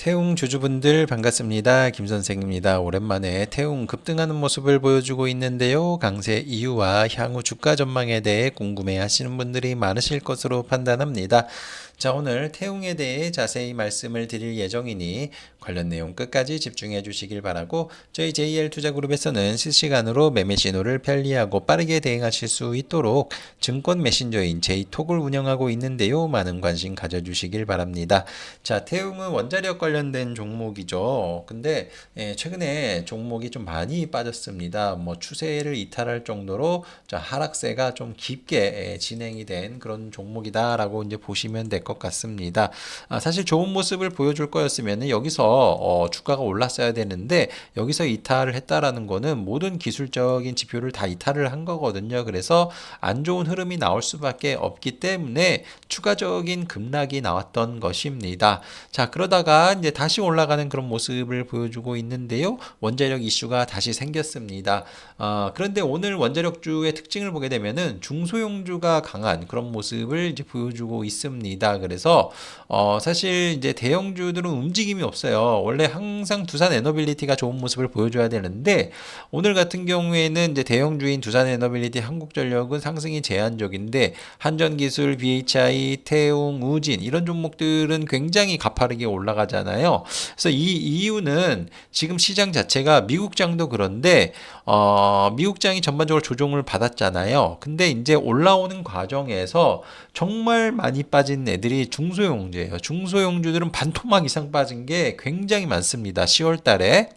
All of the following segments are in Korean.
태웅 주주분들 반갑습니다. 김 선생입니다. 오랜만에 태웅 급등하는 모습을 보여주고 있는데요. 강세 이유와 향후 주가 전망에 대해 궁금해 하시는 분들이 많으실 것으로 판단합니다. 자, 오늘 태웅에 대해 자세히 말씀을 드릴 예정이니 관련 내용 끝까지 집중해 주시길 바라고 저희 JL 투자그룹에서는 실시간으로 매매 신호를 편리하고 빠르게 대응하실 수 있도록 증권 메신저인 J톡을 운영하고 있는데요. 많은 관심 가져주시길 바랍니다. 자, 태웅은 원자력 관련된 종목이죠. 근데 예, 최근에 종목이 좀 많이 빠졌습니다. 뭐 추세를 이탈할 정도로 자, 하락세가 좀 깊게 예, 진행이 된 그런 종목이다라고 이제 보시면 될 것 같습니다. 아, 사실 좋은 모습을 보여줄 거였으면 여기서 어, 주가가 올랐어야 되는데 여기서 이탈을 했다라는 거는 모든 기술적인 지표를 다 이탈을 한 거거든요. 그래서 안 좋은 흐름이 나올 수밖에 없기 때문에 추가적인 급락이 나왔던 것입니다. 자, 그러다가 이제 다시 올라가는 그런 모습을 보여주고 있는데요. 원자력 이슈가 다시 생겼습니다. 어, 그런데 오늘 원자력주의 특징을 보게 되면은 중소형주가 강한 그런 모습을 이제 보여주고 있습니다. 그래서 어, 사실 이제 대형주들은 움직임이 없어요. 원래 항상 두산 에너빌리티가 좋은 모습을 보여줘야 되는데 오늘 같은 경우에는 이제 대형주인 두산 에너빌리티 한국전력은 상승이 제한적인데 한전기술, BHI, 태웅, 우진 이런 종목들은 굉장히 가파르게 올라가잖아요. 그래서 이 이유는 지금 시장 자체가 미국장도 그런데 어, 미국장이 전반적으로 조정을 받았잖아요. 근데 이제 올라오는 과정에서 정말 많이 빠진 애들이 중소형주예요. 중소형주들은 반토막 이상 빠진 게 굉장히 많습니다. 10월 달에.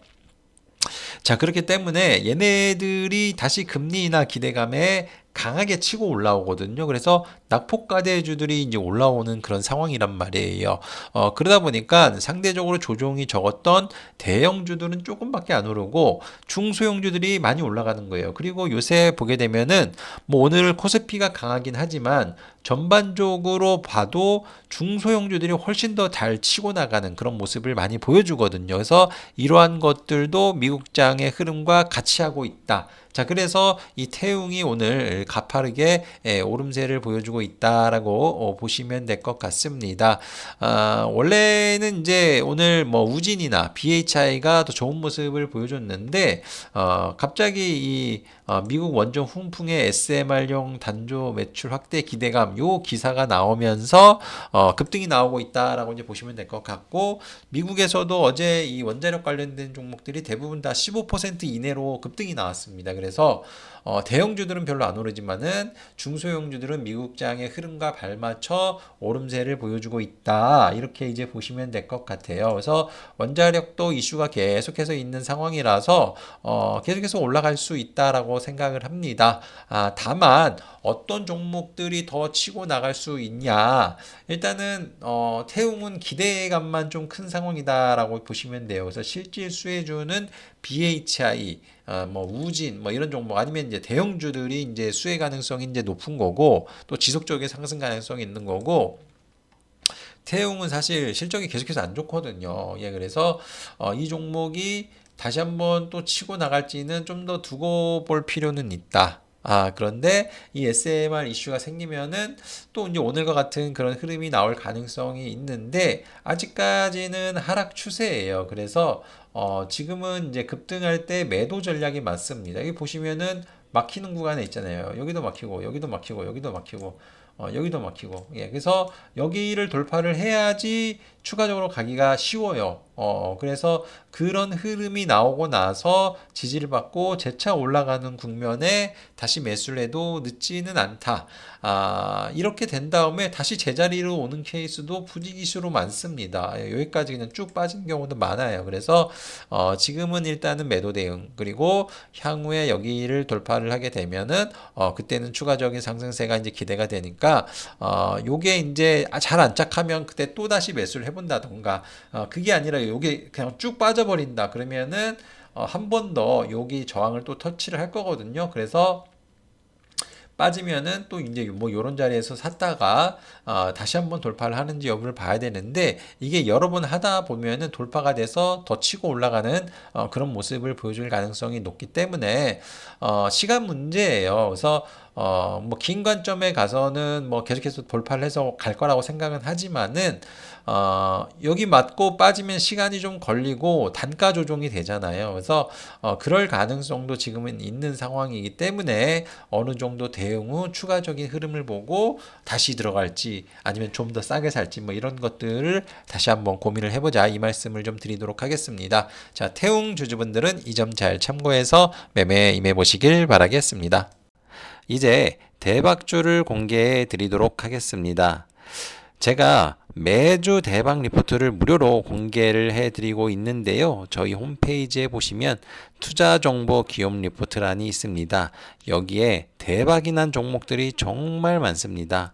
자, 그렇기 때문에 얘네들이 다시 금리나 기대감에 강하게 치고 올라오거든요. 그래서 낙폭가대주들이 이제 올라오는 그런 상황이란 말이에요. 어, 그러다 보니까 상대적으로 조종이 적었던 대형주들은 조금밖에 안 오르고 중소형주들이 많이 올라가는 거예요. 그리고 요새 보게 되면은 뭐 오늘 코스피가 강하긴 하지만 전반적으로 봐도 중소형주들이 훨씬 더 잘 치고 나가는 그런 모습을 많이 보여주거든요. 그래서 이러한 것들도 미국장의 흐름과 같이 하고 있다. 자, 그래서 이 태웅이 오늘 가파르게 예, 오름세를 보여주고 있다라고 어, 보시면 될 것 같습니다. 아, 원래는 이제 오늘 뭐 우진이나 BHI가 더 좋은 모습을 보여줬는데 어, 갑자기 이 어, 미국 원전 훈풍의 SMR용 단조 매출 확대 기대감 요 기사가 나오면서 어, 급등이 나오고 있다라고 이제 보시면 될 것 같고 미국에서도 어제 이 원자력 관련된 종목들이 대부분 다 15% 이내로 급등이 나왔습니다. 그래서 어, 대형주들은 별로 안 오르지만은 중소형주들은 미국 장의 흐름과 발맞춰 오름세를 보여주고 있다. 이렇게 이제 보시면 될 것 같아요. 그래서 원자력도 이슈가 계속해서 있는 상황이라서 어, 계속해서 올라갈 수 있다라고 생각을 합니다. 아, 다만 어떤 종목들이 더 치고 나갈 수 있냐? 일단은 어, 태웅은 기대감만 좀 큰 상황이다라고 보시면 돼요. 그래서 실질 수혜주는 BHI, 어, 뭐 우진, 뭐 이런 종목 아니면 이제 대형주들이 이제 수혜 가능성이 이제 높은 거고 또 지속적인 상승 가능성이 있는 거고. 태웅은 사실 실적이 계속해서 안 좋거든요. 예, 그래서 어, 이 종목이 다시 한번 또 치고 나갈지는 좀 더 두고 볼 필요는 있다. 아, 그런데 이 SMR 이슈가 생기면은 또 이제 오늘과 같은 그런 흐름이 나올 가능성이 있는데 아직까지는 하락 추세예요. 그래서 어, 지금은 이제 급등할 때 매도 전략이 맞습니다. 여기 보시면은 막히는 구간에 있잖아요. 여기도 막히고, 여기도 막히고, 여기도 막히고, 어, 여기도 막히고. 예, 그래서 여기를 돌파를 해야지 추가적으로 가기가 쉬워요. 어, 그래서 그런 흐름이 나오고 나서 지지를 받고 재차 올라가는 국면에 다시 매수를 해도 늦지는 않다. 아, 이렇게 된 다음에 다시 제자리로 오는 케이스도 부지기수로 많습니다. 예, 여기까지 그냥 쭉 빠진 경우도 많아요. 그래서 어, 지금은 일단은 매도 대응 그리고 향후에 여기를 돌파를 하게 되면은 어, 그때는 추가적인 상승세가 이제 기대가 되니까 어, 요게 이제 잘 안착하면 그때 또 다시 매수를 해본다던가 어, 그게 아니라 요게 그냥 쭉 빠져버린다 그러면은 어, 한 번 더 여기 저항을 또 터치를 할 거거든요. 그래서 빠지면은 또 이제 뭐 요런 자리에서 샀다가 어, 다시 한번 돌파를 하는지 여부를 봐야 되는데 이게 여러 번 하다 보면은 돌파가 돼서 더 치고 올라가는 어, 그런 모습을 보여줄 가능성이 높기 때문에 어, 시간 문제예요. 그래서 어, 뭐, 긴 관점에 가서는 뭐 계속해서 돌파를 해서 갈 거라고 생각은 하지만은, 어, 여기 맞고 빠지면 시간이 좀 걸리고 단가 조정이 되잖아요. 그래서, 어, 그럴 가능성도 지금은 있는 상황이기 때문에 어느 정도 대응 후 추가적인 흐름을 보고 다시 들어갈지 아니면 좀 더 싸게 살지 뭐 이런 것들을 다시 한번 고민을 해보자 이 말씀을 좀 드리도록 하겠습니다. 자, 태웅 주주분들은 이 점 잘 참고해서 매매에 임해 보시길 바라겠습니다. 이제 대박주를 공개해 드리도록 하겠습니다. 제가 매주 대박 리포트를 무료로 공개를 해 드리고 있는데요. 저희 홈페이지에 보시면 투자 정보 기업 리포트란이 있습니다. 여기에 대박이 난 종목들이 정말 많습니다.